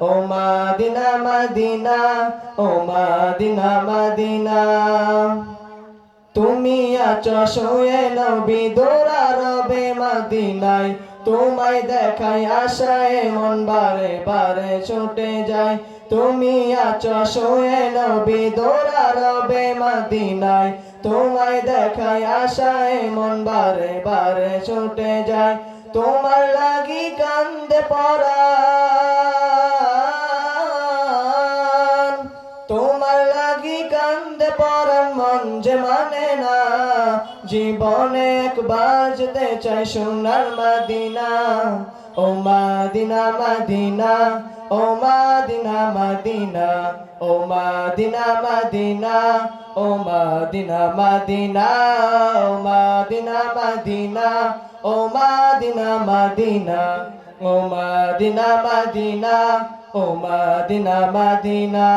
ও মাদিনা মাদিনা, ও মাদিনা মাদিনা। তুমি আছো শুয়ে নবী দৌড়া রবে মাদিনায়। তোমায় দেখাই আশায় মন বারে বারে ছুটে যায়। তুমি আছো শুয়ে নবী দৌড়া রবে মাদিনায়। তোমায় দেখাই আশায় মন বারে বারে ছুটে যায়। তোমার লাগি কান্দে পড়া। কান্দে পরান মন যে মানে না, জীবনে একবার যেতে চাই সোনার মাদিনা। ও মাদিনা মাদিনা, ও মাদিনা মাদিনা, ও মাদিনা মাদিনা, ও মাদিনা মাদিনা, ও মাদিনা মাদিনা, ও মাদিনা মাদিনা, ও মাদিনা মাদিনা, ও মাদিনা মাদিনা।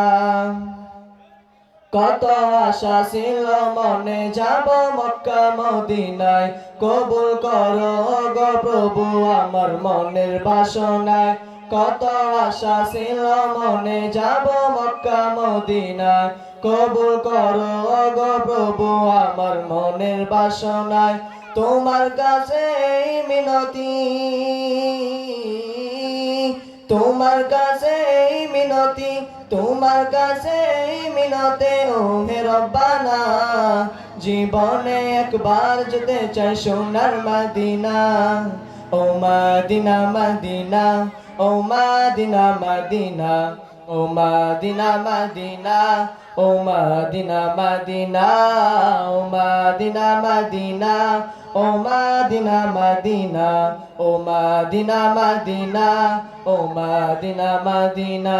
কত আশা ছিল মনে যাব মক্কা মদিনায়। কবুল করো গো প্রভু আমার মনের বাসনায়। কত আশা ছিল মনে যাব মক্কা মদিনায়। কবুল করো গো প্রভু আমার মনের বাসনায়। তোমার কাছে মিনতি, তোমার কাছে তোমার কাছে মিনতে ও হে রব্বানা, জীবনে একবার যেতে চাই সোনার মাদিনা। ও মাদিনা মাদিনা, ও মাদিনা মাদিনা, ও মাদিনা মাদিনা, ও মাদিনা মাদিনা, ও মাদিনা মাদিনা, ও মাদিনা মাদিনা, ও মাদিনা মাদিনা, ও মাদিনা মাদিনা।